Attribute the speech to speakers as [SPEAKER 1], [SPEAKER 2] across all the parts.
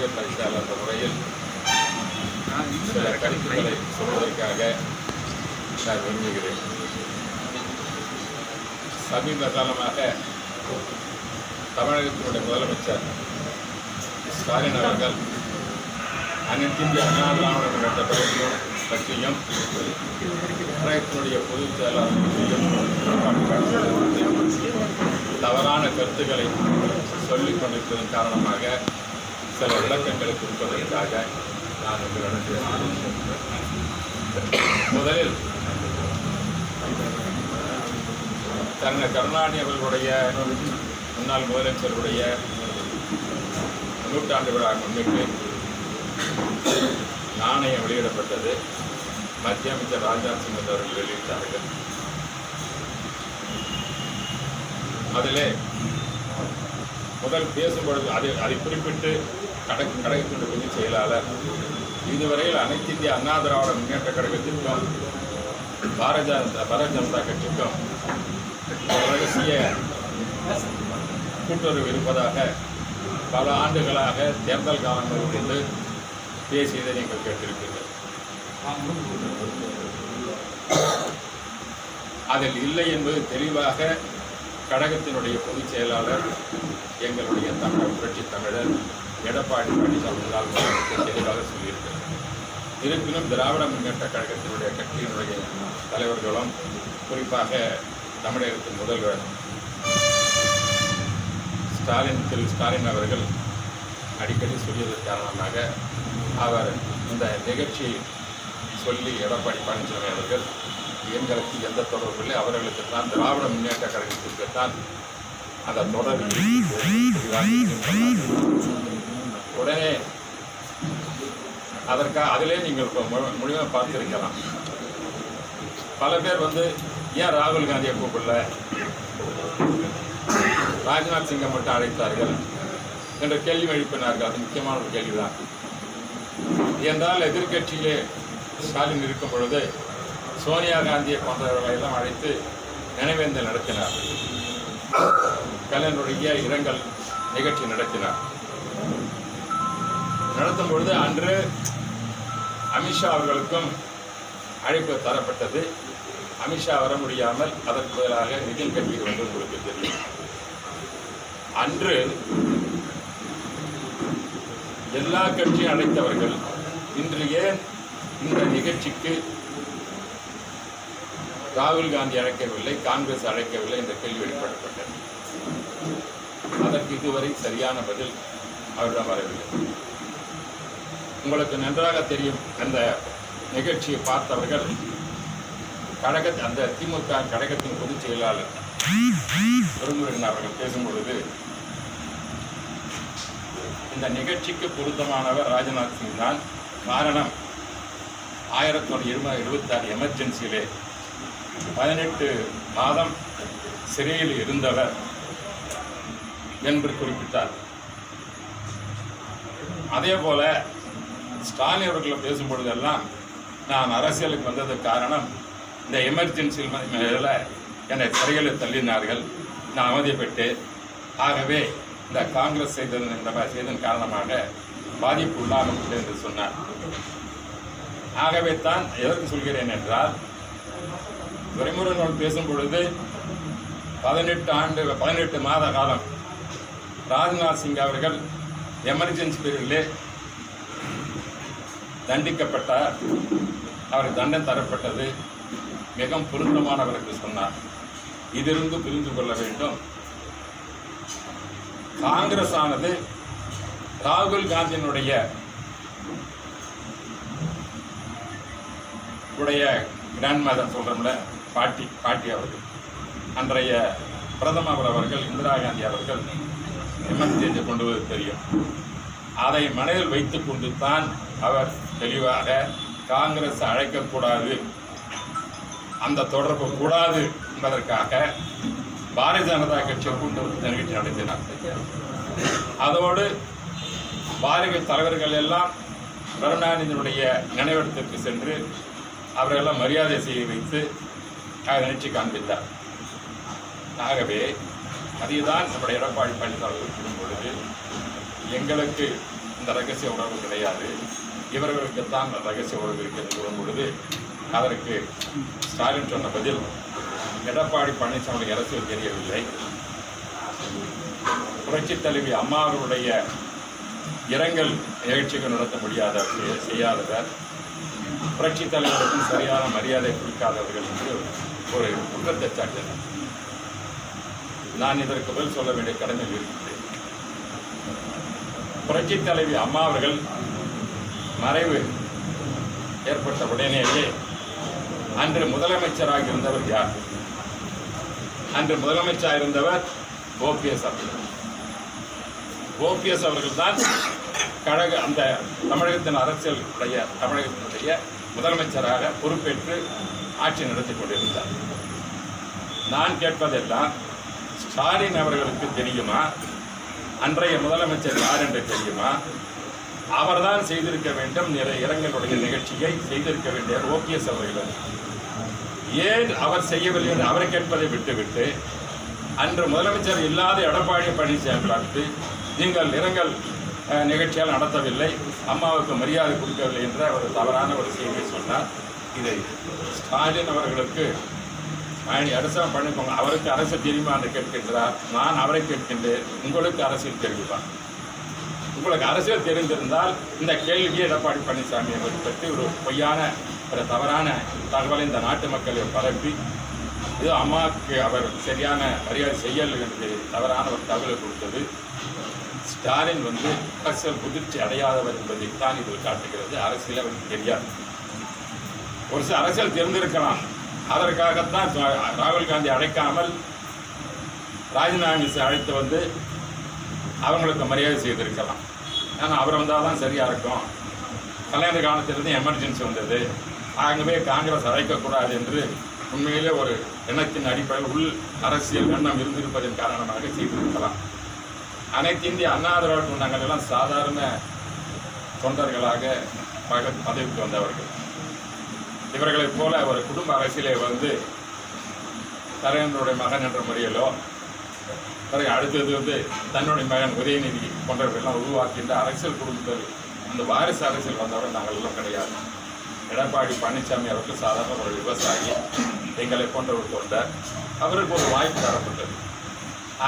[SPEAKER 1] பத்திரிகை பரிசாளர் என்ற முறையில். சில கருத்துக்களை சொல்வதற்காக நான் விரும்புகிறேன். சமீப காலமாக தமிழகத்தினுடைய முதலமைச்சர் ஸ்டாலின் அவர்கள் அனைத்திந்திய அண்ணா திராவிட முன்னேற்ற கழகத்தையும் பற்றியும் கழகத்தினுடைய பொதுச் செயலாளர் பற்றியும் தவறான கருத்துக்களை சொல்லிக் கொண்டிருப்பதன் காரணமாக சில விளக்கங்களை கொடுப்பதற்காக நான் உங்களிடம் முதலில் கருண கருணாநிதி அவர்களுடைய முன்னாள் முதலமைச்சருடைய நூற்றாண்டு விழா முன்னிட்டு நாணயம் வெளியிடப்பட்டது. மத்திய அமைச்சர் ராஜ்நாத் சிங் அவர்கள் வெளியிட்டார்கள். அதிலே முதல் பேசும்பொழுது அதை அதை குறிப்பிட்டு கடக்கு கழகத்தினுடைய பொதுச் செயலாளர். இதுவரையில் அனைத்து இந்திய அண்ணா திராவிட முன்னேற்ற கழகத்திற்கும் பாரதிய ஜனதா பாரதிய ஜனதா கட்சிக்கும் ரகசிய கூட்டுறவு இருப்பதாக பல ஆண்டுகளாக தேர்தல் காலங்கள் இருந்து பேசியதை நீங்கள் கேட்டிருப்பீர்கள் அதில் இல்லை என்பது தெளிவாக கழகத்தினுடைய பொதுச் செயலாளர் எங்களுடைய தமிழ் புரட்சி தமிழர் எடப்பாடி பழனிசாமி முன்னாள் தெளிவாக சொல்லியிருக்கிறார். இருப்பினும் திராவிட முன்னேற்ற கழகத்தினுடைய கட்சியினுடைய தலைவர்களும் குறிப்பாக தமிழகத்தின் முதல்வர் ஸ்டாலின் திரு ஸ்டாலின் அவர்கள் அடிக்கடி சொல்லியதன் காரணமாக அவர் இந்த நிகழ்ச்சியை சொல்லி எடப்பாடி பழனிசாமி அவர்கள் எங்களுக்கு எந்த தொடர்பு இல்லை. அவர்களுக்கு தான் திராவிட முன்னேற்ற கழகத்திற்கு தான் அந்த தொடர்பு உடனே அதற்காக அதிலே நீங்கள் இப்போ முழுமையாக பார்த்துருக்கலாம். பல பேர் வந்து ஏன் ராகுல் காந்தியை கூப்பிடல? ராஜ்நாத் சிங்கை மட்டும் அழைத்தார்கள் என்ற கேள்வி எழுப்பினார்கள். அது முக்கியமான ஒரு கேள்விதான். என்றால் எதிர்கட்சியிலே ஸ்டாலின் இருக்கும் பொழுது சோனியா காந்தியை போன்றவர்களை எல்லாம் அழைத்து நினைவேந்தல் நடத்தினார். கலைஞருடைய இரங்கல் நிகழ்ச்சி நடத்தினார். நடத்தும் பொழுது அன்று அமித்ஷா அவர்களுக்கும் அழைப்பு தரப்பட்டது. அமித்ஷா வர முடியாமல் அதற்கு பதிலாக நிதின் கட்கரி வந்து உங்களுக்கு தெரியும் அன்று எல்லா கட்சியும் அழைத்தவர்கள் இன்று ஏன் இந்த நிகழ்ச்சிக்கு ராகுல் காந்தி அழைக்கவில்லை காங்கிரஸ் அழைக்கவில்லை என்ற கேள்வி வெளிப்படுத்தப்பட்டது அதற்கு இதுவரை சரியான பதில் அவரிடம் வரவில்லை. உங்களுக்கு நன்றாக தெரியும் அந்த நிகழ்ச்சியை பார்த்தவர்கள் கழக அந்த திமுக கழகத்தின் பொதுச் செயலாளர் பெருமுருகன் அவர்கள் பேசும் பொழுது இந்த நிகழ்ச்சிக்கு பொருத்தமானவர் ராஜ்நாத் சிங் தான். காரணம் ஆயிரத்தி தொள்ளாயிரத்தி எழுபத்தாறு எமர்ஜென்சியிலே பதினெட்டு மாதம் சிறையில் இருந்தவர் என்று குறிப்பிட்டார். அதே போல ஸ்டாலின் அவர்களை பேசும்பொழுதெல்லாம் நான் அரசியலுக்கு வந்ததுக்கு காரணம் இந்த எமர்ஜென்சியில் மேல என்னை சிறையில் தள்ளினார்கள். நான் அவதிப்பட்டு ஆகவே இந்த காங்கிரஸ் செய்ததன் இந்த மாதிரி செய்ததன் காரணமாக பாதிப்பு உள்ளாகப்பட்டு என்று சொன்னார். ஆகவே தான் எதற்கு சொல்கிறேன் என்றால் துரைமுருகன் பேசும் பொழுது பதினெட்டு ஆண்டு பதினெட்டு மாத காலம் ராஜ்நாத் சிங் அவர்கள் எமர்ஜென்சி பீரியடிலே தண்டிக்கப்பட்டார். அவருக்கு தண்டம் தரப்பட்டது. மிகவும் பொருத்தமானவருக்கு சொன்னார். இதிலிருந்து புரிந்து கொள்ள வேண்டும். காங்கிரஸ் ஆனது ராகுல் காந்தியினுடைய உடைய கிராண்ட் மதர் சொல்கிறோம்ல பாட்டி பாட்டி அவர்கள். அன்றைய பிரதமர் அவர்கள் இந்திரா காந்தி அவர்கள் எமர்ஜென்சி கொண்டு வருவது தெரியும். அதை மனதில் வைத்து கொண்டு தான் அவர் தெளிவாக காங்கிரஸ் அழைக்கக்கூடாது. அந்த தொடர்பு கூடாது என்பதற்காக பாரதிய ஜனதா கட்சியை கொண்டு நிகழ்ச்சி நடத்தினார். அதோடு பாரதிய தலைவர்கள் எல்லாம் கருணாநிதியினுடைய நினைவிடத்திற்கு சென்று அவர்களெல்லாம் மரியாதை செய்ய வைத்து நிகழ்ச்சி காண்பித்தார். ஆகவே அதுதான் நம்முடைய எடப்பாடி பழனிசாமி பொழுது எங்களுக்கு அந்த ரகசிய உணர்வு கிடையாது. இவர்களுக்கு தான் ரகசிய உணர்வு இருக்கிறது கூறும் பொழுது அதற்கு ஸ்டாலின் சொன்ன பதில் எடப்பாடி பழனிசாமி அரசியல் தெரியவில்லை. புரட்சித் தலைவி அம்மா அவர்களுடைய இரங்கல் நிகழ்ச்சிகள் நடத்த முடியாத செய்யாதவர். புரட்சி தலைவருக்கும் சரியான மரியாதை கொடுக்காதவர்கள் என்று ஒரு குற்றத்தை சாட்டினார் நான் இதற்கு பதில் சொல்ல வேண்டிய கடமையில் இருக்கிறேன் புரட்சி தலைவி அம்மா அவர்கள் மறைவு ஏற்பட்ட உடனேயே அன்று முதலமைச்சராக இருந்தவர் யார்? அன்று முதலமைச்சராக இருந்தவர் ஓபிஎஸ் அவர்கள். ஓபிஎஸ் அவர்கள் தான் கழக அந்த தமிழகத்தின் அரசியலுடைய தமிழகத்தினுடைய முதலமைச்சராக பொறுப்பேற்று ஆட்சி நடத்தி கொண்டிருந்தார். நான் கேட்பதெல்லாம் ஸ்டாலின் அவர்களுக்கு தெரியுமா? அன்றைய முதலமைச்சர் யார் என்று தெரியுமா? அவர்தான் செய்திருக்க வேண்டும். நிற இரங்கலுடைய நிகழ்ச்சியை செய்திருக்க வேண்டிய ஓபிஎஸ் அவர்கள் ஏன் அவர் செய்யவில்லை என்று அவரை கேட்பதை விட்டுவிட்டு அன்று முதலமைச்சர் இல்லாத எடப்பாடி பழனிசாமி பார்த்து நீங்கள் இரங்கல் நிகழ்ச்சியால் நடத்தவில்லை அம்மாவுக்கு மரியாதை கொடுக்கவில்லை என்ற ஒரு தவறான ஒரு செய்தியை சொன்னார். இதை ஸ்டாலின் அவர்களுக்கு மணி அரசாங்கம் பண்ணிக்கோங்க அவருக்கு அரசு தெரியுமா? என்று கேட்கின்றார் நான் அவரை கேட்கின்றேன். உங்களுக்கு அரசியல் தெரியுமா? உங்களுக்கு அரசியல் தெரிந்திருந்தால் இந்த கேள்வியை எடப்பாடி பழனிசாமி அவர்கள் பற்றி ஒரு பொய்யான ஒரு தவறான தகவலை இந்த நாட்டு மக்களை பரப்பி இது அம்மாவுக்கு அவர் சரியான மரியாதை செய்யலை என்று தவறான ஒரு தகவலை கொடுத்தது. ஸ்டாலின் வந்து அரசியல் முதிர்ச்சி அடையாதவர் என்பதைத்தான் இதில் காட்டுகிறது. அரசியல் அவருக்கு தெரியாது. ஒரு சில அரசியல் தெரிந்திருக்கலாம். அதற்காகத்தான் ராகுல் காந்தி அழைக்காமல் ராஜினாமா அழைத்து வந்து அவங்களுக்கு மரியாதை செய்திருக்கலாம். ஆனால் அவர் வந்தால் தான் சரியாக இருக்கும். கல்யாண காலத்திலிருந்து எமர்ஜென்சி வந்தது. ஆகவே காங்கிரஸ் அழைக்கக்கூடாது என்று உண்மையிலே ஒரு எண்ணத்தின் அடிப்படையில் உள் அரசியல் எண்ணம் இருந்திருப்பதன் காரணமாக செய்திருக்கலாம். அனைத்து இந்திய அண்ணா திராவிட எல்லாம் சாதாரண தொண்டர்களாக பக பதவிக்கு வந்தவர்கள். இவர்களைப் போல ஒரு குடும்ப அரசியலை வந்து தலைவனுடைய மகன் என்ற முறையிலோ பிறகு அடுத்தது வந்து தன்னுடைய மகன் உதயநிதி போன்றவர்களெல்லாம் உருவாக்கின்ற அரசியல் குடும்பத்தில் அந்த வாரிசு அரசியல் வந்தவரை நாங்கள் எல்லாம் கிடையாது. எடப்பாடி பழனிசாமி அவர்கள் சாதாரண ஒரு விவசாயி எங்களை போன்ற ஒரு தொண்டர் அவருக்கு ஒரு வாய்ப்பு தரப்பட்டது.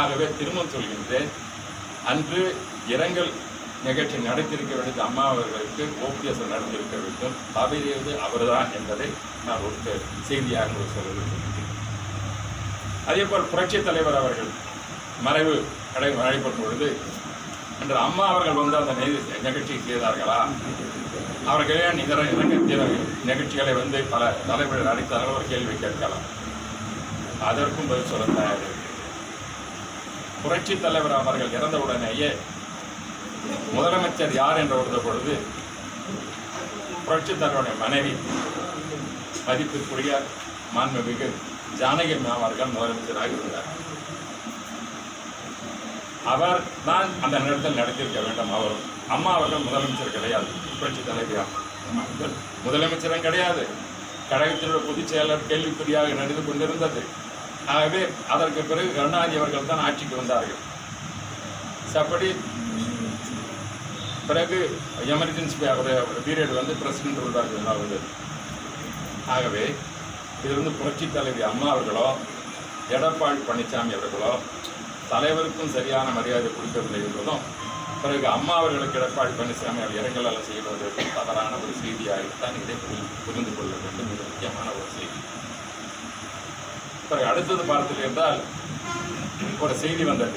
[SPEAKER 1] ஆகவே திரும்ப சொல்கின்றேன். அன்று இரங்கல் நிகழ்ச்சி நடத்தியிருக்க வேண்டியது அம்மா அவர்களுக்கு ஓபிஎஸ் நடந்திருக்க வேண்டும். தவறியது அவர்தான் என்பதை நான் ஒரு செய்தியாக ஒரு சொல்ல விரும்புகிறேன் அதேபோல் புரட்சித் தலைவர் அவர்கள் மறைவு கடை நடைபெறும் பொழுது என்று அம்மா அவர்கள் வந்து அந்த நிகழ்ச்சி நிகழ்ச்சியை செய்தார்களா? அவர்களே இதர நிகழ்ச்சிகளை வந்து பல தலைவர்கள் நடித்தார்கள் ஒரு கேள்வி கேட்கலாம். அதற்கும் பதில் சொல்ல தயார் புரட்சி தலைவர் அவர்கள் இறந்தவுடனேயே முதலமைச்சர் யார் என்று வருத பொழுது புரட்சி மனைவி மதிப்பிற்குரிய மாண்புமிகு ஜானகி அம்மா அவர்கள் முதலமைச்சராக இருந்தார். அவர் தான் அந்த நேரத்தில் நடத்தியிருக்க வேண்டும். அவர் அம்மா அவர்கள் முதலமைச்சர் கிடையாது. புரட்சி தலைவியா? முதலமைச்சரும் கிடையாது. கழகத்தினுடைய பொதுச் செயலர் கேள்விக்குறியாக நடந்து கொண்டிருந்தது. ஆகவே அதற்கு பிறகு கருணாநிதி அவர்கள் தான் ஆட்சிக்கு வந்தார்கள். சப்படி பிறகு எமர்ஜென்சி பீரியட் வந்து பிரசிடென்ட் உள்ளார் வந்து ஆகவே இது வந்து புரட்சி தலைவி அம்மா அவர்களோ எடப்பாடி பழனிசாமி அவர்களோ தலைவருக்கும் சரியான மரியாதை கொடுக்கவில்லை என்பதும் பிறகு அம்மா அவர்களுக்கு எடப்பாடி பழனிசாமி அவர் இரங்கலால் செய்வது தவறான ஒரு செய்தியாகத்தான் இதை புரி- புரிந்து கொள்ள வேண்டும். மிக முக்கியமான ஒரு செய்தி. பிறகு அடுத்தது பார்த்தீர்கள் என்றால் ஒரு செய்தி வந்தது.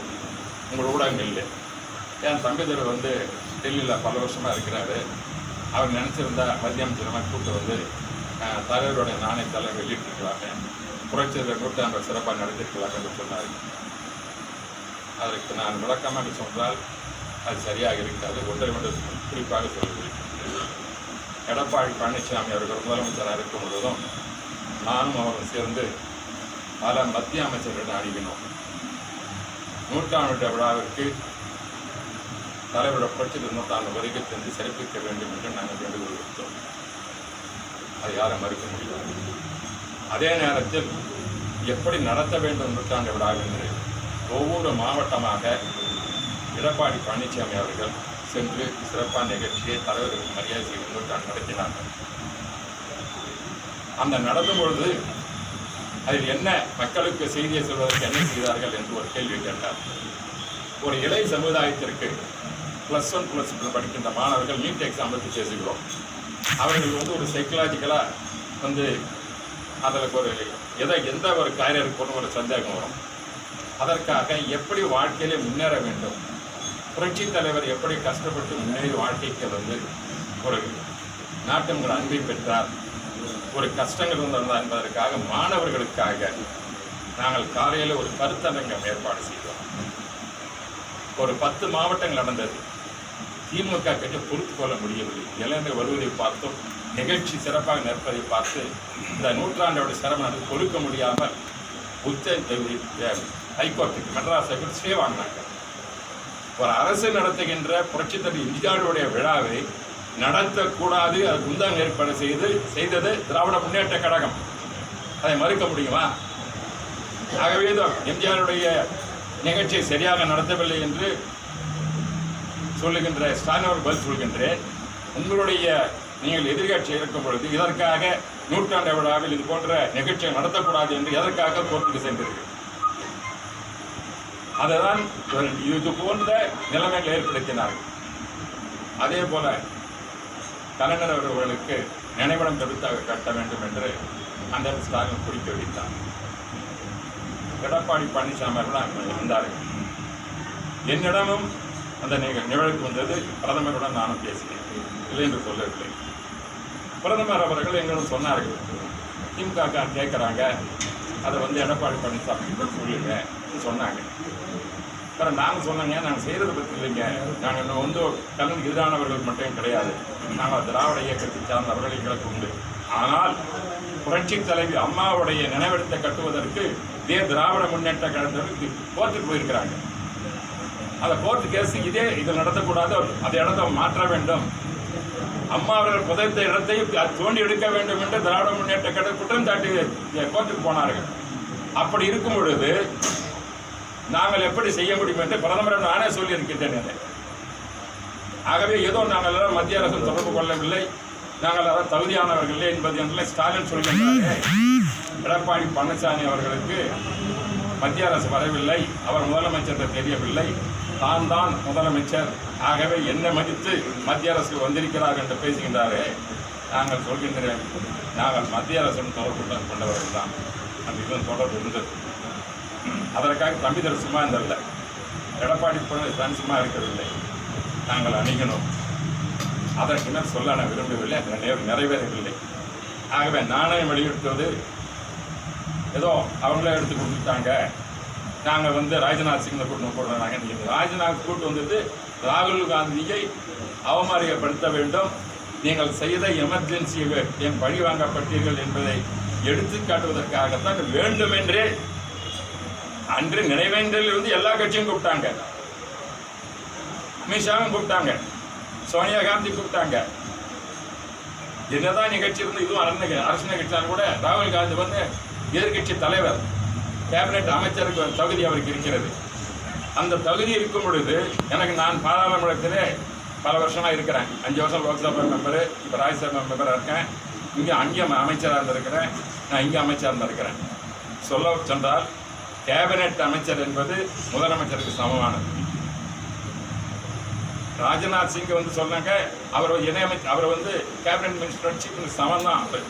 [SPEAKER 1] உங்கள் ஊடகங்களில். என் தம்பிதர் வந்து டெல்லியில் பல வருஷமாக இருக்கிறாரு. அவர் நினச்சிருந்தா மத்திய அமைச்சரமாக கூப்பிட்டு வந்து அஹ், தலைவருடைய நாணயத்தால் புரட்சியில் கூட்டு நூற்றாண்டு சிறப்பாக நடத்திருக்கலாம் என்று சொன்னார். அதற்கு நான் விளக்கமாக சொன்னால் அது சரியாக இருக்காது. ஒன்றை ஒன்று குறிப்பாக சொல்லுகிறேன் எடப்பாடி பழனிசாமி அவர்கள் முதலமைச்சராக இருக்கும் பொழுதும் நானும் அவரும் சேர்ந்து பல மத்திய அமைச்சர்களிடம் அணுகினோம். நூற்றாண்டு விழாவிற்கு தலைவரோட புரட்சி நூற்றாண்டு வருகை சென்று சிறப்பிக்க வேண்டும் என்று நாங்கள் வேண்டுகோள் விடுத்தோம் அதை யாரும் மறுக்க முடியாது. அதே நேரத்தில் எப்படி நடத்த வேண்டும் நூற்றாண்டு விழா என்று ஒவ்வொரு மாவட்டமாக எடப்பாடி பழனிசாமி அவர்கள் சென்று சிறப்பான நிகழ்ச்சியை தலைவருக்கு மரியாதை செய்து நூற்றாண்டு நடத்தினார்கள் அந்த நடந்த பொழுது அதில் என்ன மக்களுக்கு செய்தியை சொல்வதற்கு என்ன செய்தார்கள் என்று ஒரு கேள்வி கேட்டார். ஒரு இளைய சமுதாயத்திற்கு ப்ளஸ் ஒன் ப்ளஸ் டூ படிக்கின்ற மாணவர்கள் நீட் எக்ஸாம் பற்றி பேசுகிறோம். அவர்கள் வந்து ஒரு சைக்கலாஜிக்கலாக வந்து அதில் ஒரு எதை எந்த ஒரு காரியம் இருக்கணும் ஒரு சந்தேகம் வரும். அதற்காக எப்படி வாழ்க்கையிலே முன்னேற வேண்டும்? புரட்சி தலைவர் எப்படி கஷ்டப்பட்டு முன்னேறி வாழ்க்கைக்கு வந்து ஒரு நாட்டின் ஒரு அன்பை பெற்றார் ஒரு கஷ்டங்கள் இருந்ததா என்பதற்காக மாணவர்களுக்காக நாங்கள் காலையில் ஒரு கருத்தரங்கம் ஏற்பாடு செய்தோம். ஒரு பத்து மாவட்டங்கள் நடந்தது. திமுக கட்சி பொறுத்து கொள்ள முடியவில்லை. இளைஞர் வருவதை பார்த்தோம் நிகழ்ச்சி சிறப்பாக நிற்பதை பார்த்து இந்த நூற்றாண்டோட சிரமம் கொடுக்க முடியாமல் உச்ச ஹைகோர்ட்டுக்கு மெட்ராஸ் ஹைகோர்ட் ஸ்டே வாங்கினாங்க. ஒரு அரசு நடத்துகின்ற புரட்சித்தடி இந்தியாவுடைய விழாவை நடத்தக்கூடாது. அது குந்தம் ஏற்பாடு செய்து செய்தது திராவிட முன்னேற்ற கழகம். அதை மறுக்க முடியுமா? ஆகவே தான் எம்ஜிஆருடைய நிகழ்ச்சியை சரியாக நடத்தவில்லை என்று சொல்லுகின்ற ஸ்டாலின் அவர் பதில் சொல்கின்றேன். உங்களுடைய நீங்கள் எதிர்கட்சி இருக்கும் பொழுது இதற்காக நூற்றாண்டு விழாவில் இது போன்ற நிகழ்ச்சியை நடத்தக்கூடாது என்று எதற்காக கோர்ட்டுக்கு சென்றீர்கள் அதைதான் இது போன்ற நிலைமைகள் ஏற்படுத்தினார்கள். அதே போல கலைஞர் அவர்களுக்கு நினைவிடம் கருத்தாக கட்ட வேண்டும் என்று அந்த ஸ்டாலின் குறிக்க வைத்தார் எடப்பாடி பழனிசாமி அவர்கள் வந்தார்கள். என்னிடமும் அந்த நிக- நிகழ்வுக்கு வந்தது பிரதமருடன் நானும் பேசினேன். இல்லை என்று சொல்லவில்லை. பிரதமர் அவர்கள் எங்களும் சொன்னார்கள். திமுக கேட்குறாங்க? அதை வந்து எடப்பாடி பழனிசாமி கிட்ட சொல்லுங்க சொன்னாங்க. அப்புறம் நாங்கள் சொன்னாங்க நாங்கள் செய்கிறத பற்றி இல்லைங்க? நாங்கள் இன்னும் வந்து கலந்து எதிரானவர்கள் மட்டும் கிடையாது. நாங்கள் திராவிட இயக்கத்தை சார்ந்தவர்கள் எங்களுக்கு உண்டு. ஆனால் புரட்சி தலைவி அம்மாவுடைய நினைவிடத்தை கட்டுவதற்கு இதே திராவிட முன்னேற்ற கழகத்திற்கு கோர்ட்டுக்கு போயிருக்கிறாங்க. அந்த கோர்ட்டு கேஸ் இதே இது நடத்தக்கூடாது. அந்த இடத்தை மாற்ற வேண்டும். அம்மா அவர்கள் புதைத்த இடத்தை தோண்டி எடுக்க வேண்டும் என்று திராவிட முன்னேற்ற கழக குற்றம் சாட்டி கோர்ட்டுக்கு போனார்கள். அப்படி இருக்கும் பொழுது நாங்கள் எப்படி செய்ய முடியும் என்று பிரதமர் நானே சொல்லியிருக்கின்றேன் ஆகவே ஏதோ நாங்கள் எல்லாம் மத்திய அரசு தொடர்பு கொள்ளவில்லை. நாங்கள் அதான் தகுதியானவர்கள் இல்லை என்பது என்றெல்லாம் ஸ்டாலின் சொல்கின்றாரே எடப்பாடி பழனிசாமி அவர்களுக்கு மத்திய அரசு வரவில்லை. அவர் முதலமைச்சர் தெரியவில்லை. தான் தான் முதலமைச்சர். ஆகவே என்னை மதித்து மத்திய அரசு வந்திருக்கிறார் என்று பேசுகின்றாரே நாங்கள் சொல்கின்றேன். நாங்கள் மத்திய அரசுடன் தொடர்பு கொண்டவர்கள் தான் அந்த இதுவும் தொடர்பு இருந்தது அதற்காக தம்பி சும்மா இருந்ததில்லை. எடப்பாடி பழனிசாமி சும்மா இருக்கவில்லை. நாங்கள் அணுகினோம் அதற்கு மேல் சொல்ல நான் விரும்பவில்லை. அது நிறைவேறவில்லை. ஆகவே நாணயம் வெளியிட்டது ஏதோ அவங்களே எடுத்து கொடுத்துட்டாங்க. நாங்கள் வந்து ராஜ்நாத் சிங்கை கூட்டம் போடுறாங்க நீங்கள் ராஜ்நாத் கூட்டு வந்தது ராகுல் காந்தியை அவமரியாதைப்படுத்த வேண்டும். நீங்கள் செய்த எமர்ஜென்சியை என் பழி வாங்கப்பட்டீர்கள் என்பதை எடுத்து காட்டுவதற்காகத்தான் வேண்டுமென்றே அன்று நினைவேந்தலில் இருந்து எல்லா கட்சியும் கூப்பிட்டாங்க. அமித்ஷாவும் கூப்பிட்டாங்க. சோனியா காந்தி கூப்பிட்டாங்க. என்னதான் நிகழ்ச்சி இருந்து இதுவும் அரசு அரசு கூட ராகுல் காந்தி வந்து எதிர்கட்சி தலைவர். கேபினெட் அமைச்சருக்கு ஒரு தகுதி அவருக்கு இருக்கிறது. அந்த தகுதி இருக்கும் பொழுது எனக்கு நான் பாராளுமன்றத்திலே பல வருஷமாக இருக்கிறேன். அஞ்சு வருஷம் லோக்சபா மெம்பரு இப்போ ராஜ்யசபா மெம்பராக இருக்கேன். இங்கே அங்கே அமைச்சராக இருந்திருக்கிறேன். நான் இங்கே அமைச்சராக இருந்திருக்கிறேன். சொல்ல சென்றால் கேபினெட் அமைச்சர் என்பது முதலமைச்சருக்கு சமமானது. ராஜ்நாத் சிங் வந்து சொன்னாங்க அவர் இணையமைச்சர் அவர் வந்து கேபினெட் மினிஸ்டர் சீஃப் சமம் தான் அவர்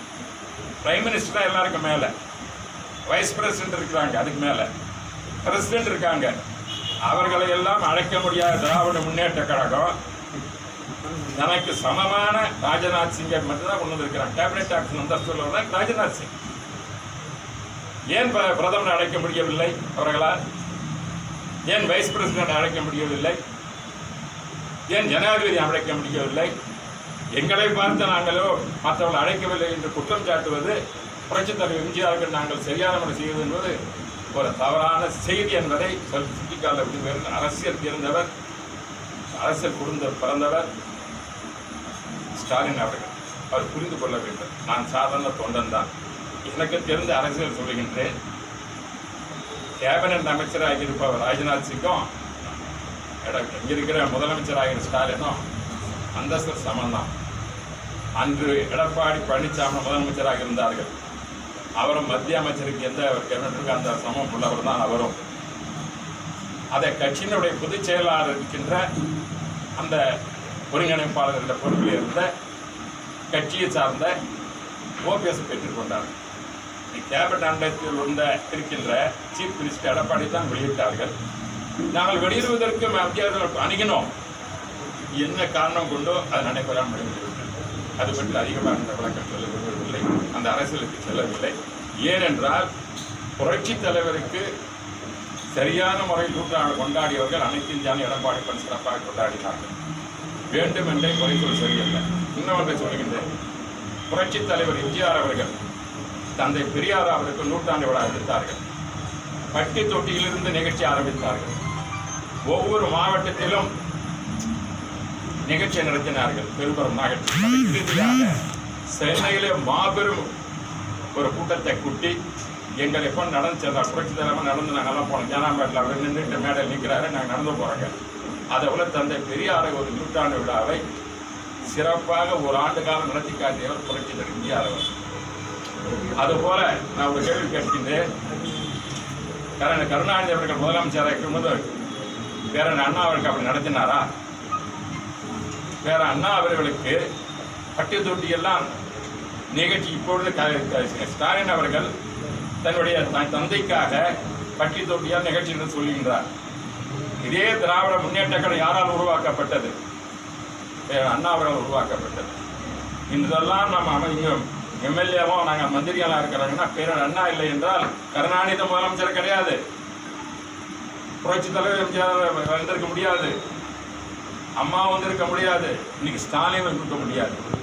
[SPEAKER 1] பிரைம் மினிஸ்டர் தான் எல்லாருக்கும் மேலே. வைஸ் பிரசிடென்ட் இருக்கிறாங்க அதுக்கு மேலே. பிரசிடென்ட் இருக்காங்க. அவர்களை எல்லாம் அழைக்க முடியாத திராவிட முன்னேற்ற கழகம். நமக்கு சமமான ராஜநாத் சிங்கை மட்டும்தான் கொண்டு வந்திருக்கிறாங்க. கேபினெட் ஆக்ஷன் அந்தஸ்துல தான் ராஜநாத் சிங். ஏன் பிர- பிரதமர் அழைக்க முடியவில்லை அவர்களால்? ஏன் வைஸ் பிரசிடென்ட் அழைக்க முடியவில்லை? ஏன் ஜனாதிபதி அழைக்க முடியவில்லை? எங்களை பார்த்து நாங்களோ மற்றவர்கள் அழைக்கவில்லை என்று குற்றம் சாட்டுவது புரட்சித் தலைவர் எம்ஜிஆருக்கு நாங்கள் சரியான முறை செய்வது என்பது ஒரு தவறான செய்தி என்பதை சொல் சுட்டிக்கால அரசியல் இருந்தவர் அரசியல் குடும்ப பிறந்தவர் ஸ்டாலின் அவர்கள். அவர் புரிந்து கொள்ள வேண்டும். நான் சாதாரண தொண்டன் தான். எனக்கு தெரிந்த அரசியல் சொல்லுகின்றேன். கேபினட் அமைச்சராக இருப்பவர் ராஜ்நாத் சிங்கும் எட- இங்க இருக்கிற முதலமைச்சராகிற ஸ்டாலினும் அந்தஸ்து சமந்தான் அன்று எடப்பாடி பழனிசாமி முதலமைச்சராக இருந்தார்கள். அவரும் மத்திய அமைச்சருக்கு எந்த கேபினட்டுக்கு அந்த சமம் உள்ளவர் தான் அவரும். அதை கட்சியினுடைய பொதுச் செயலாளர் இருக்கின்ற அந்த ஒருங்கிணைப்பாளர் என்ற பொறுப்பில் இருந்த கட்சியை சார்ந்த ஓபிஎஸ் பெற்றுக்கொண்டார் கேபிட் ஆண்டத்தில் இருந்த இருக்கின்ற சீஃப் மினிஸ்டர் எடப்பாடி தான் வெளியிட்டார்கள். நாங்கள் வெளியிடுவதற்கு மத்திய அணுகினோம். என்ன காரணம் கொண்டோ அது நடைபெறாமல் முடிந்துவிட்டது அது பற்றி அதிகமாக அந்த விளக்கம் சொல்லுங்கள். அந்த அரசியலுக்கு செல்லவில்லை. ஏனென்றால் புரட்சி தலைவருக்கு சரியான முறையில் நூற்றாண்டு கொண்டாடியவர்கள் அனைத்து இந்தியான எடப்பாடி பண் சிறப்பாக கொண்டாடினார்கள். வேண்டுமென்றே குறை சொல் சரியல்ல இன்னொன்றை சொல்கின்றேன் புரட்சி தலைவர் எம்ஜிஆர் அவர்கள் தந்தை பெரியார் அவருக்கு நூற்றாண்டு விழா எடுத்தார்கள். பட்டி தொட்டியிலிருந்து நிகழ்ச்சி ஆரம்பித்தார்கள். ஒவ்வொரு மாவட்டத்திலும் நிகழ்ச்சி நடத்தினார்கள். பெரும்பெரும் நகழ்ச்சி இறுதியாக சென்னையிலே மாபெரும் ஒரு கூட்டத்தை கூட்டி எங்களை எப்போ நடந்துச்சு அந்த புரட்சி தலைவர் நடந்து நாங்கள்லாம் போனோம். ஜனாம்பேட்டில் அவர் நின்றுட்டு மேடையில் நிற்கிறாரு நாங்கள் நடந்து போகிறோங்க அதை விட தந்தை பெரியாரை ஒரு நூற்றாண்டு விழாவை சிறப்பாக ஒரு ஆண்டு காலம் நடத்தி காட்டியவர் புரட்சி தலைவர் அதுபோல் நான் ஒரு கேள்வி கேட்கின்றேன். கரண கருணாநிதி அவர்கள் முதலமைச்சராக இருக்கும்போது பேரன் அண்ணா அவருக்கு அப்படி நடத்தினாரா? பேர அண்ணா அவர்களுக்கு பட்டி தொட்டியெல்லாம் நிகழ்ச்சி இப்பொழுது ஸ்டாலின் அவர்கள் தன்னுடைய தந்தைக்காக பட்டி தொட்டியால் நிகழ்ச்சி என்று சொல்கின்றார். இதே திராவிட முன்னேற்ற கழகம் யாரால் உருவாக்கப்பட்டது? அண்ணா அவர்கள் உருவாக்கப்பட்டது. இன்றெல்லாம் நம்ம அமை- எம்எல்ஏவோ நாங்கள் மந்திரிகளாக இருக்கிறாங்கன்னா பேரர் அண்ணா இல்லை என்றால் கருணாநிதி முதலமைச்சர் கிடையாது. புரட்சி தலைவர் எம்ஜிஆர் வந்திருக்க முடியாது. அம்மா வந்திருக்க முடியாது. இன்னைக்கு ஸ்டாலின் இருக்க முடியாது.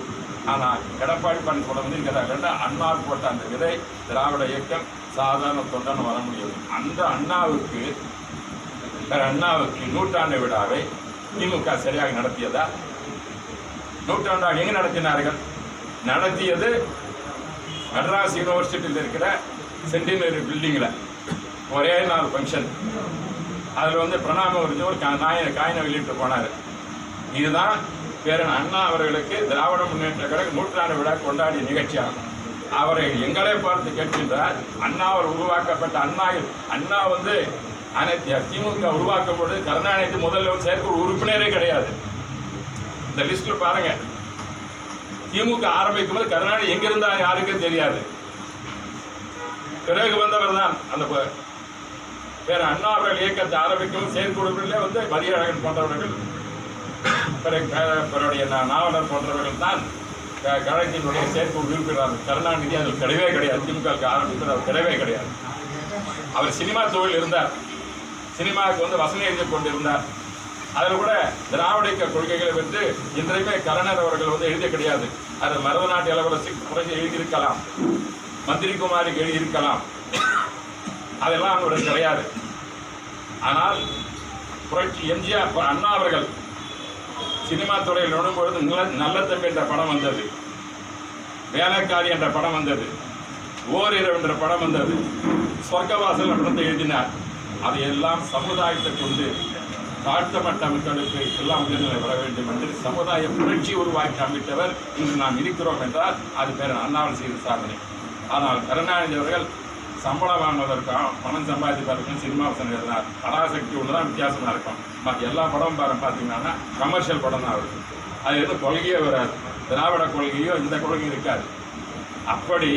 [SPEAKER 1] ஆனால் எடப்பாடி பழனிசாமி வந்திருக்கிறார்கள் அண்ணார் போட்ட அந்த விதை திராவிட இயக்கம் சாதாரண தொண்டன் வர முடியாது. அந்த அண்ணாவுக்கு அண்ணாவுக்கு நூற்றாண்டு விழாவை திமுக சரியாக நடத்தியதா? நூற்றாண்டாக எங்கே நடத்தினார்கள்? நடத்தியது மெட்ராஸ் யூனிவர்சிட்டியில் இருக்கிற சென்டினரி பில்டிங்கில் ஒரே நாள் ஃபங்க்ஷன் அதில் வந்து பிரணாம ஒரு ஒரு காயினை வெளியிட்டு போனார். இதுதான் பேரன் அண்ணா அவர்களுக்கு திராவிட முன்னேற்ற கழக நூற்றாண்டு விழா கொண்டாடிய நிகழ்ச்சியாகும். அவரை எங்களை பார்த்து கேட்கின்றார் அண்ணா அவர் உருவாக்கப்பட்ட அண்ணா அண்ணா வந்து அனைத்து திமுக உருவாக்கப்படுது கருணாநிதி முதல்ல செயற்குழு உறுப்பினரே கிடையாது. இந்த லிஸ்ட்ல பாருங்க. திமுக ஆரம்பிக்கும் போது கருணாநிதி எங்க இருந்தா யாருக்கும் தெரியாது. பிறகு வந்தவர் தான் அந்த ப- பேர் அண்ணா அவர்கள் இயக்கத்தை ஆரம்பிக்கும் செயற்குழுவிலே வந்து மதியழகன் போன்றவர்கள் பிறகு பிறருடைய நாவலர் போன்றவர்கள் தான் க- கழகத்தினுடைய சேர்ப்பு உறுப்பினர் கருணாநிதி அதில் கிடையவே கிடையாது. திமுக ஆரம்பித்தது அவர் கிடையவே கிடையாது. அவர் சினிமா தொழில் இருந்தார். சினிமாவுக்கு வந்து வசதி எழுதி கொண்டிருந்தார். அதில் கூட திராவிட கொள்கைகளை வந்து இன்றையுமே கலைஞர் அவர்கள் வந்து எழுத கிடையாது. அது மருதநாட்டு இளவரசி குறைஞ்சி எழுதியிருக்கலாம். மந்திரி குமாரிக்கு எழுதியிருக்கலாம். அதெல்லாம் அவர்கள் கிடையாது. ஆனால் புரட்சி எம்ஜிஆர் அண்ணா அவர்கள் சினிமா துறையில் நுழைம்பொழுது நல்ல நல்ல தம்பி என்ற படம் வந்தது. வேலைக்காரி என்ற படம் வந்தது. ஓரிரவு என்ற படம் வந்தது. சொர்க்கவாசல் படத்தை எழுதினார். அதையெல்லாம் சமுதாயத்தை கொண்டு தாழ்த்தப்பட்ட மக்களுக்கு எல்லாம் உயர்நிலை வர வேண்டும் என்று சமுதாய புரட்சி உருவாக்கி அமைத்தவர் இன்று நாம் இருக்கிறோம் என்றால் அது பேர் அண்ணாவல் செய்த சாதனை. ஆனால் கருணாநிதி அவர்கள் சம்பளம் வாங்குவதற்கும் பணம் சம்பாதிப்பதற்கும் சினிமா வசனம் எழுதினார் பராசக்தி ஒன்று தான் வித்தியாசமாக இருக்கும். மற்ற எல்லா படமும் பாரு பார்த்தீங்கன்னா கமர்ஷியல் படம் தான் வருது அது எதுவும் கொள்கையே வராது திராவிட கொள்கையோ இந்த கொள்கையும் இருக்காது. அப்படி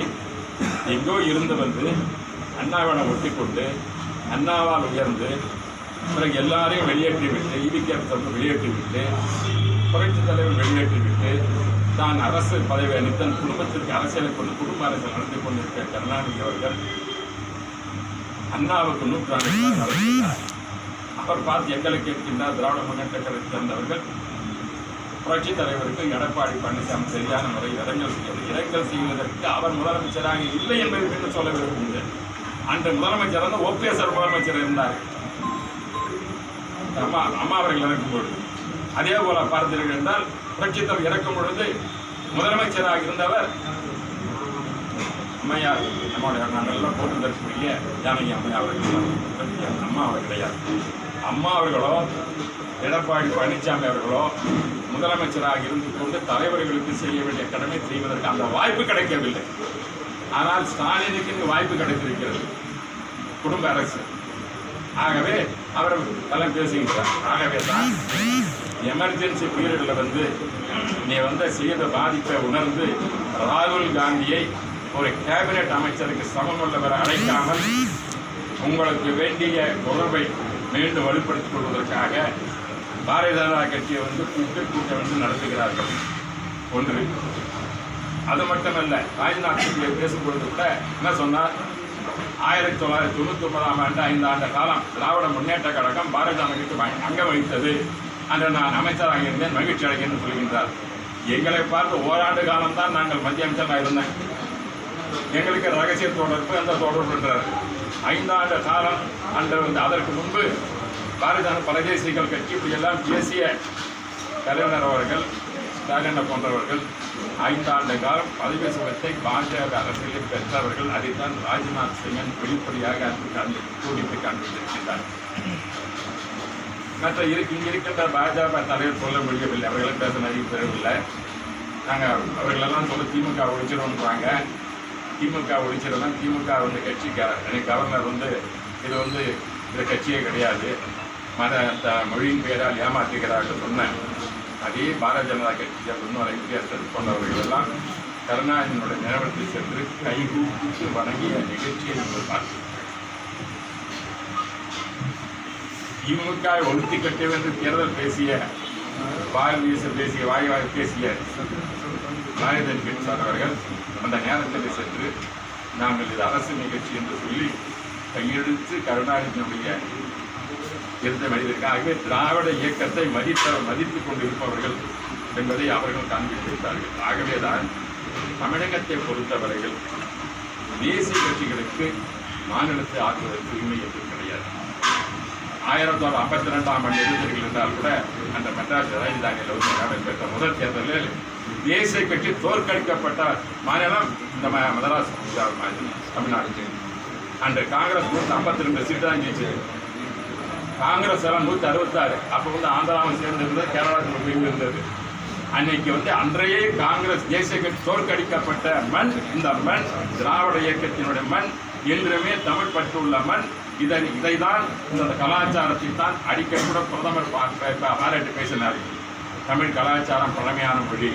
[SPEAKER 1] எங்கோ இருந்து வந்து அண்ணாவிடம் ஒட்டி கொண்டு அண்ணாவால் உயர்ந்து பிறகு எல்லாரையும் வெளியேற்றி விட்டு ஈவிகேப் வந்து வெளியேற்றி விட்டு புரட்சி தலைவர் வெளியேற்றி விட்டு தான் அரசு பதவி அணி தன் குடும்பத்திற்கு அரசியலை கொண்டு குடும்ப அரசியல் நடத்தி கொண்டிருக்க கருணாநிதி அவர்கள் அண்ணாவுக்கு நூற்றாண்டு அவர் பார்த்து எங்களை கேட்கின்றார் திராவிட முன்னேற்ற கழகத்தை சேர்ந்தவர்கள். புரட்சி தலைவருக்கு எடப்பாடி பழனிசாமி சரியான முறையில் இரங்கல் செய்யவில்லை இரங்கல் செய்வதற்கு அவர் முதலமைச்சராக இல்லை என்பதை மீண்டும் சொல்ல விரும்புகின்றேன் அன்று முதலமைச்சர் வந்து ஓபிஎஸ்ஆர் முதலமைச்சர் இருந்தார். அம்மா அம்மா அவர்கள் இறக்கும் பொழுது அதே போல பார்த்தீர்கள் என்றால் புரட்சி தலைவர் இறக்கும் பொழுது முதலமைச்சராக இருந்தவர் அம்மையார் நம்மளுடைய நாங்கள் எல்லாம் போட்டு தரக்கூடிய ஜானகி அம்மையா அவர்கள் அம்மா அவர் கிடையாது. அம்மா அவர்களோ எடப்பாடி பழனிசாமி அவர்களோ முதலமைச்சராக இருந்து கொண்டு தலைவர்களுக்கு செய்ய வேண்டிய கடமை செய்வதற்கு அந்த வாய்ப்பு கிடைக்கவில்லை. ஆனால் ஸ்டாலினுக்கு வாய்ப்பு கிடைத்திருக்கிறது. குடும்ப அரசு. ஆகவே அவர் எல்லாம் பேசுகின்றார். ஆகவே தான் எமர்ஜென்சி பீரியடில் வந்து நீ வந்து செய்த பாதிப்பை உணர்ந்து ராகுல் காந்தியை ஒரு கேபினெட் அமைச்சருக்கு சமம் உள்ளவர் அழைக்காமல் உங்களுக்கு வேண்டிய உறவை மீண்டும் வலுப்படுத்திக் கொள்வதற்காக பாரதிய ஜனதா கட்சியை வந்து கூட்டு கூட்டம் வந்து நடத்துகிறார்கள். ஒன்று. அது மட்டுமல்ல ராஜ்நாத் சிங்கை பேசும்பொழுது கூட என்ன சொன்னார்? ஆயிரத்தி தொள்ளாயிரத்தி தொண்ணூற்றி ஒன்பதாம் ஆண்டு ஐந்து ஆண்டு காலம் திராவிட முன்னேற்ற கழகம் பாரதிய ஜனதா கட்சி அங்க வகித்தது அன்று நான் அமைச்சராக இருந்தேன் மகிழ்ச்சி அடைகிறேன் சொல்கின்றார். எங்களை பார்த்து ஓராண்டு காலம்தான் நாங்கள் மத்திய அமைச்சராக இருந்தேன். எங்களுக்கு ரகசிய தொடர்பு அந்த தொடர்பு என்றார் ஐந்தாண்டு காலம் அன்று வந்து அதற்கு முன்பு பாரதிய ஜனதா பரதேசிகள் கட்சி இப்படியெல்லாம் பேசிய தலைவர் அவர்கள் ஸ்டாலின் போன்றவர்கள் ஐந்தாண்டு காலம் பதவி சுகத்தை பாஜக அரசியலில் பெற்றவர்கள் அதைத்தான் ராஜ்நாத் சிங்கன் வெளிப்படையாக அன்று காண்பி கூடிட்டு மற்ற இருக்கு இருக்கின்ற பாஜக தலைவர் சொல்ல முடியவில்லை அவர்களும் பேச நிறைய பெறவில்லை. நாங்கள் அவர்களெல்லாம் சொல்ல திமுக ஒழிச்சிடும்ன்றாங்க திமுக ஒழிச்சிடலாம் திமுக வந்து கட்சி கவர்னர் வந்து இது வந்து இந்த கட்சியே கிடையாது. மத மொழியின் பெயரால் ஏமாற்றுகிறார்கள் சொன்னேன் அதே பாரதிய ஜனதா கட்சியை முன்வரை வித்தியாசம் கொண்டவர்கள் எல்லாம் கருணாநிதியினுடைய நிறுவனத்தை சென்று கைகூப்பிட்டு வணங்கிய நிகழ்ச்சியை நீங்கள் பார்த்தோம். திமுக ஒழுத்தி கட்ட தேர்தல் பேசிய பாரதிய பேசிய வாய் வாய் பேசிய நாயகன் பெண்சார் அவர்கள் அந்த நேரத்தில் சென்று நாங்கள் இது அரசு நிகழ்ச்சி என்று சொல்லி கையெழுத்து கருணாநிதியினுடைய இருந்த மனிதருக்காகவே திராவிட இயக்கத்தை மதித்த மதித்துக் கொண்டிருப்பவர்கள் என்பதை அவர்கள் காண்பித்திருந்தார்கள் ஆகவேதான் தமிழகத்தை பொறுத்தவரையில் தேசிய கட்சிகளுக்கு மாநிலத்தை ஆக்குவதற்கு உரிமை என்று ஆயிரத்தி தொள்ளாயிரத்தி ஐம்பத்தி ரெண்டாம் ஆண்டு எதிர்த்தர்கள் இருந்தால் கூட அந்த மெட்ராஸ் ராஜதானியில் நடைபெற்ற முதல் தேர்தலில் தேசிய கட்சி தோற்கடிக்கப்பட்ட மாநிலம் இந்த ம- மதராஸ் தமிழ்நாடு அன்று காங்கிரஸ் நூற்றி ஐம்பத்தி ரெண்டு சீட்டு தான் ஜெயிச்சது. காங்கிரஸ் எல்லாம் நூற்றி அறுபத்தாறு அப்போ வந்து ஆந்திராவை சேர்ந்திருந்தது கேரளாவில் போய் இருந்தது அன்னைக்கு வந்து அன்றையே காங்கிரஸ் தேசிய கட்சி தோற்கடிக்கப்பட்ட மண் இந்த மண் திராவிட இயக்கத்தினுடைய மண் என்றுமே தமிழ் பற்றுள்ள மண் இதை இதை தான் இந்த கலாச்சாரத்தை தான் அடிக்கடி கூட பிரதமர் பா- பாராட்டி பேசினார். தமிழ் கலாச்சாரம் பழமையான மொழி.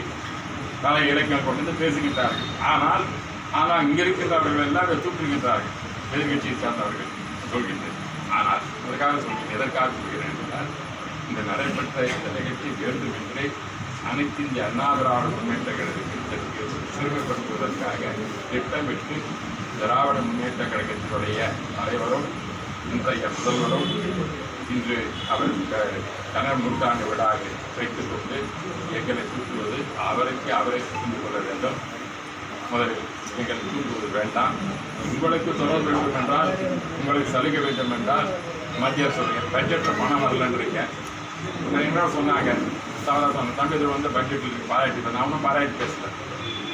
[SPEAKER 1] கலை இலக்கியம் கொண்டு வந்து பேசுகின்றார்கள் ஆனால் ஆனால் இங்கே இருக்கின்றவர்கள் எல்லாம் அதை தூக்குகின்றார்கள் எதிர்கட்சியை சார்ந்தவர்கள் சொல்கின்றேன் ஆனால் அதற்காக சொல்கிறேன் எதற்காக சொல்கிறேன் என்றால் இந்த நடைபெற்ற இந்த நிகழ்ச்சி வேண்டும் என்றே அனைத்து இந்திய அண்ணா திராவிட முன்னேற்ற கழகத்திற்கு சிறுமைப்படுத்துவதற்காக திட்டமிட்டு திராவிட முன்னேற்ற கழகத்தினுடைய தலைவரும் இன்றைய முதல்வரும் இன்று அவர் க- நூற்றாண்டு விழாவை வைத்துக் கொண்டு எங்களை தூக்குவது அவருக்கு அவரை புரிந்து கொள்ள வேண்டும். முதலில் எங்களை தூக்குவது வேண்டாம். உங்களுக்கு தொடர்பு வேண்டும் என்றால் உங்களுக்கு சலுகை வேண்டும் என்றால் மத்திய சொல்லுங்க பட்ஜெட்டில் பணம் வரலன்னு இருக்கேன் என்ன சொன்னாங்க? சாதாரண தங்கத்தில் வந்து பட்ஜெட்டில் பாராட்டி நான் ஒன்றும் பாராட்டி பேசல.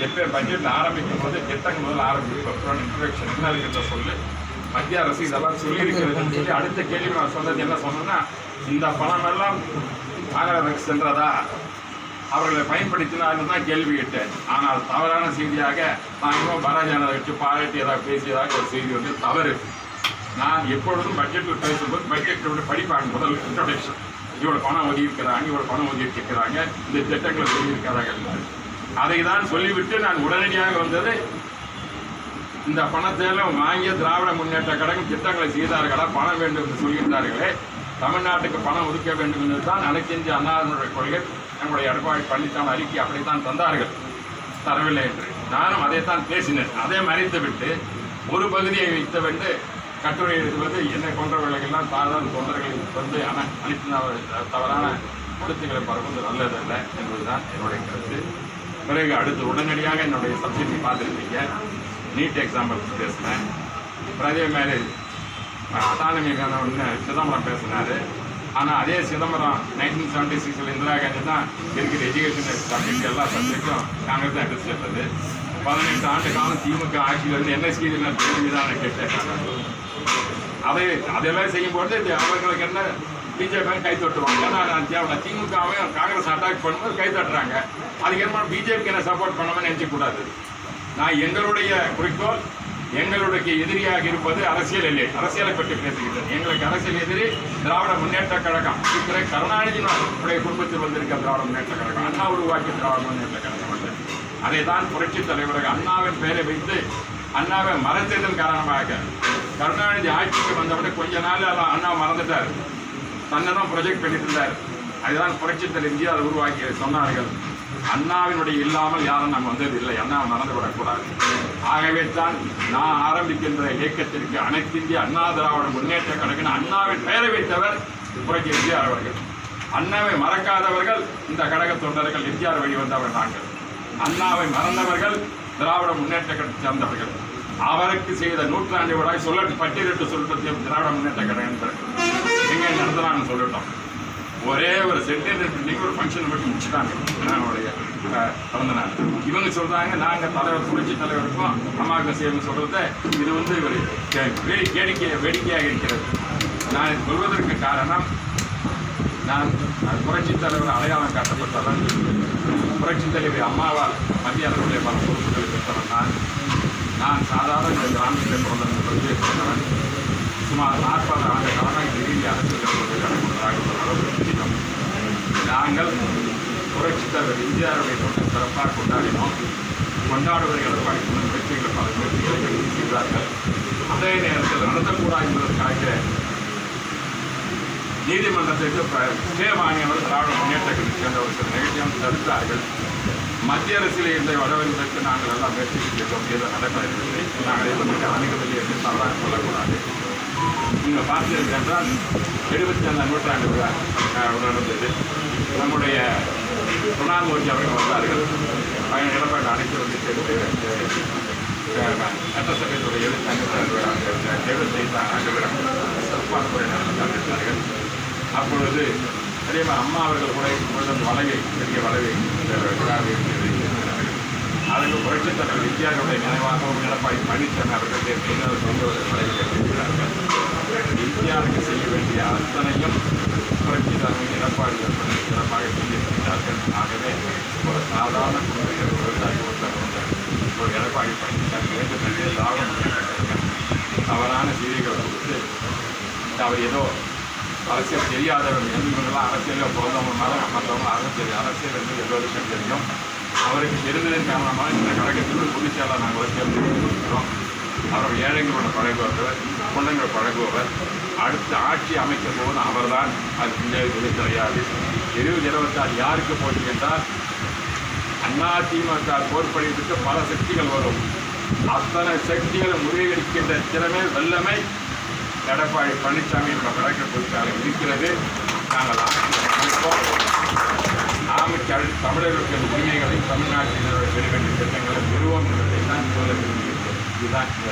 [SPEAKER 1] எப்போ பட்ஜெட்டில் ஆரம்பிக்கும் போது திட்டங்கள் முதல்ல ஆரம்பிக்கும் இன்ட்ரடக்ஷன் என்ன இருக்கிறத சொல்லு. மத்திய அரசு இதெல்லாம் சொல்லியிருக்கிறதுன்னு சொல்லி அடுத்த கேள்வி நான் சொன்னது என்ன சொன்னேன்னா இந்த பணம் எல்லாம் மாநகராட்சி சென்றதா? அவர்களை பயன்படுத்தினார்கள் தான் கேள்வி கேட்டேன். ஆனால் தவறான செய்தியாக நான் இன்னும் பாரதிய ஜனதா கட்சி பாராட்டி ஏதாவது பேசியதாக ஒரு செய்தி வந்து தவறு. நான் எப்பொழுதும் பட்ஜெட்டில் பேசும்போது பட்ஜெட்டோட படிப்பாங்க முதல் இன்ட்ரடக்ஷன் இவ்வளோ பணம் ஒதுக்கியிருக்கிறாங்க இவ்வளோ பணம் ஒதுக்கியிருக்கிறாங்க. இந்த திட்டங்களை சொல்லியிருக்கிறார்கள் அதை தான் சொல்லிவிட்டு நான் உடனடியாக வந்தது. இந்த பணத்தை எல்லாம் வாங்கிய திராவிட முன்னேற்ற கழகம் திட்டங்களை செய்தார்களா பணம் வேண்டும் என்று சொல்கின்றார்களே. தமிழ்நாட்டுக்கு பணம் ஒதுக்க வேண்டும் என்று தான் அனைத்து இந்திய அண்ணாவினுடைய கொள்கை நம்முடைய எடப்பாடி பழனிசாமி அறிக்கை அப்படித்தான் தந்தார்கள். தரவில்லை என்று. நானும் அதைத்தான் பேசினேன். அதை மறைத்துவிட்டு ஒரு பகுதியை வைத்துவிட்டு கட்டுரை எழுதுவது என்னை போன்றவர்களுக்கெல்லாம் சாதாரண தொண்டர்கள் வந்து அன அனைத்து தவறான கருத்துக்களை பரப்புவது நல்லதல்ல என்பதுதான் என்னுடைய கருத்து. பிறகு அடுத்து உடனடியாக என்னுடைய சப்ஜெக்ட் பார்த்துருப்பீங்க. நீட் எக்ஸாம்பிள் பேசினேன். அப்புறம் அதே மாதிரி அட்டானமிக்கான ஒன்று சிதம்பரம் பேசினார். ஆனால் அதே சிதம்பரம் நைன்டீன் செவன்டி சிக்ஸில் இந்திரா காந்தி தான் இருக்கிற எஜுகேஷன் சப்ஜெக்ட் எல்லா சப்ஜெக்டும் காங்கிரஸ் தான் எடுத்து சேர்த்தது. பதினெட்டு ஆண்டு காலம் திமுக ஆட்சியிலிருந்து என்ன செய்தியில் கேள்வி கேட்டேன் அதை அதெல்லாம் செய்யும்போது அவர்களுக்கு என்ன பிஜேபி கை தட்டுவாங்க. ஏன்னா தேவையில்ல தேவை திமுகவையும் காங்கிரஸ் அட்டாக் பண்ணும்போது கை தட்டுறாங்க. அதுக்கு என்ன பிஜேபிக்கு என்ன சப்போர்ட் பண்ணாமல் நினைக்க கூடாது. நான் எங்களுடைய குறிக்கோள் எங்களுடைய எதிரியாக இருப்பது அரசியல் இல்லை அரசியலை பற்றி பேசுகிறேன். எங்களுக்கு அரசியல் எதிரி திராவிட முன்னேற்ற கழகம். இருக்கிற கருணாநிதியினுடைய குடும்பத்தில் வந்திருக்க திராவிட முன்னேற்ற கழகம். அண்ணா உருவாக்கிய திராவிட முன்னேற்ற கழகம் வந்து அதை. தான் புரட்சி தலைவர்கள் அண்ணாவின் பெயரை வைத்து அண்ணாவை மறைத்ததன் காரணமாக கருணாநிதி ஆட்சிக்கு வந்தவுடனே கொஞ்ச நாள் அண்ணா மறந்துட்டார். தன்னை தான் ப்ரொஜெக்ட் பண்ணிட்டு இருந்தார். அதுதான் புரட்சித்தல் தலைவர் இந்தியா அதை உருவாக்கி சொன்னார்கள். அண்ணாவினுடைய இல்லாமல் யாரும் நம்ம வந்தது இல்லை. அண்ணா மறந்து விடக்கூடாது. ஆகவே தான் நான் ஆரம்பிக்கின்ற இயக்கத்திற்கு அனைத்து இந்திய அண்ணா திராவிட முன்னேற்ற கழகம் அண்ணாவின் பெயரை வைத்தவர் புரட்சி எம்ஜிஆர் அவர்கள். அண்ணாவை மறக்காதவர்கள் இந்த கழக தொண்டர்கள் எம்ஜிஆர் வழி வந்தவர் நாங்கள். அண்ணாவை மறந்தவர்கள் திராவிட முன்னேற்ற கழகத்தை சேர்ந்தவர்கள். அவருக்கு செய்த நூற்றாண்டு விழா சொல்ல பட்டியலிட்டு சொல்லிட்டு திராவிட முன்னேற்ற கழகம் எங்க நடந்தலாம்னு சொல்லட்டும். ஒரே ஒரு சென்டென்ஸ் இன்னைக்கு ஒரு ஃபங்க்ஷன் மட்டும் முடிச்சுட்டாங்க. என்னுடைய பிறந்த நாள். இவங்க சொல்கிறாங்க நாங்கள் தலைவர் புரட்சி தலைவருக்கும் அம்மாவுக்கு செய்யணும் சொல்கிறத இது வந்து ஒரு கே- வேடி- வேடிக்கை வேடிக்கையாக இருக்கிறது. நான் இது சொல்வதற்கு காரணம் நான் புரட்சி தலைவர் அடையாளம் காட்டப்பட்டதான் புரட்சி தலைவர் அம்மாவால் மத்திய அரசுடைய பல பொறுப்புகளை பெற்றவன் நான். நான் சாதாரண இந்த கிராமத்தில் பிறந்தவன் பிறந்தவன் சுமார் நாற்பது ஆண்டு காலமாக இறுதி அரசியல் கடற்படுவதாக நாங்கள் புரட்சி தலைவர் இந்தியாவுடைய தொண்டை சிறப்பாக கொண்டாடினோம். கொண்டாடுவதை எடப்பாடி சொன்ன முயற்சிகளை பல முயற்சிகளை செய்தார்கள். அதே நேரத்தில் நடத்தக்கூடாது என்பதற்காக நீதிமன்றத்திற்கு ஸ்டே வாங்கியவர் திராவிட முன்னேற்ற கட்சி சேர்ந்த ஒரு சில நிகழ்ச்சியும் தடுத்தார்கள். மத்திய அரசில் இருந்த வடவெளிகளுக்கு நாங்கள் எல்லாம் முயற்சி செய்தோம் எதுவும் நடக்கவில்லை. நாங்கள் எதுவும் அணுகவில்லை என்று தவறாக சொல்லக்கூடாது. நீங்கள் பார்த்தீர்கள் என்றால் எழுபத்தி ஐந்தாம் நூற்றாண்டு விழா நடந்தது நம்முடைய துணாமூர்த்தி அவர்கள் வந்தார்கள். பயன் எடப்பாடி அனைத்து வந்து சேர்த்து எழுபத்தி ஐந்து எழுபத்தி ஐந்தாம் ஆண்டு விழா சிறப்பான முறை நடந்தார்கள் அப்பொழுது அதே மாதிரி அம்மா அவர்கள் கூட இப்பொழுது பெரிய வளவை இந்த விழாவை அதற்கு புரட்சித் தலைவர் இந்தியாவுடைய நினைவாகவும் எடப்பாடி பழனிசாமி அவர்களுடைய பின்னர் கொண்டு ஒரு வளைவை இருக்கிறார்கள் இந்தியாவுக்கு செய்ய வேண்டிய அத்தனையும் புரட்சி தலைவர் எடப்பாடி சிறப்பாக செய்திருக்கிறார்கள் ஆகவே ஒரு சாதாரண குடும்பத்தில் விவசாயி ஒருத்தர் ஒரு எடப்பாடி பழனிசாமி வேண்டும் என்று லாபம் தவறான செய்திகளை கொடுத்து அவர் ஏதோ அரசியல் தெரியாதவர் இவங்கெல்லாம் அரசியலில் பிறந்தவங்கனால மற்றவங்க அரசியல் அரசியல் என்று எல்லோருக்கும் தெரியும். அவருக்கு தெரிந்ததன் காரணமாக இந்த கழகத்தில் பொதுச் நாங்கள் வச்சு இருக்கிறோம் அவர் ஏழைகளோட பழகுவவர் பொண்ணுங்கள் பழகுபவர் அடுத்த ஆட்சி அமைக்க போது அவர்தான் அது பின்னாடி கிடையாது இருபது இருபத்தாறு யாருக்கு போட்டி என்றால் அண்ணா திமுக போர்ப்படைத்துக்கு பல சக்திகள் வரும். அத்தனை சக்திகளை முறியடிக்கின்ற திறமை வல்லமை எடப்பாடி பழனிசாமி என்ற கழக பொறுப்பாளர் இருக்கிறது. நாங்கள் ஆட்சியில் அமைப்போம். நாம தமிழர்களுக்கு உரிமைகளை தமிழ்நாட்டினர் பெற வேண்டிய திட்டங்களை பெறுவோம் என்பதை தான் சொல்ல விரும்புகிறேன் இதுதான் இந்த